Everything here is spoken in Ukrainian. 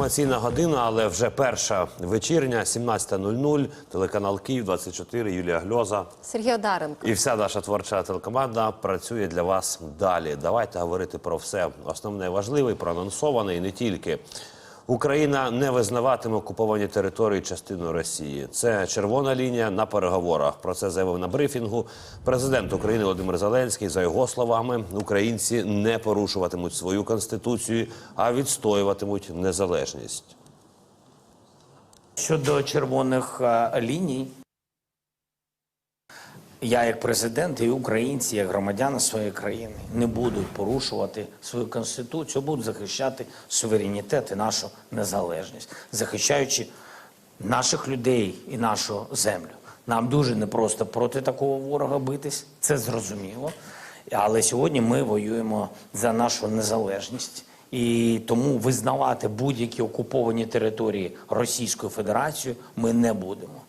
інформаційна година, але вже перша вечірня, 17.00, телеканал Київ, 24, Юлія Гльоза. Сергій Одаренко. І вся наша творча телекоманда працює для вас далі. Давайте говорити про все основне важливе, проанонсоване і не тільки. Україна не визнаватиме окуповані території частиною Росії. Це червона лінія на переговорах. Про це заявив на брифінгу президент України Володимир Зеленський. За його словами, українці не порушуватимуть свою конституцію, а відстоюватимуть незалежність. Щодо червоних е, ліній, я як президент і українці, як громадяни своєї країни, не будуть порушувати свою конституцію, будуть захищати суверенітет і нашу незалежність, захищаючи наших людей і нашу землю. Нам дуже непросто проти такого ворога битись, це зрозуміло. Але сьогодні ми воюємо за нашу незалежність. І тому визнавати будь-які окуповані території Російською Федерацією ми не будемо.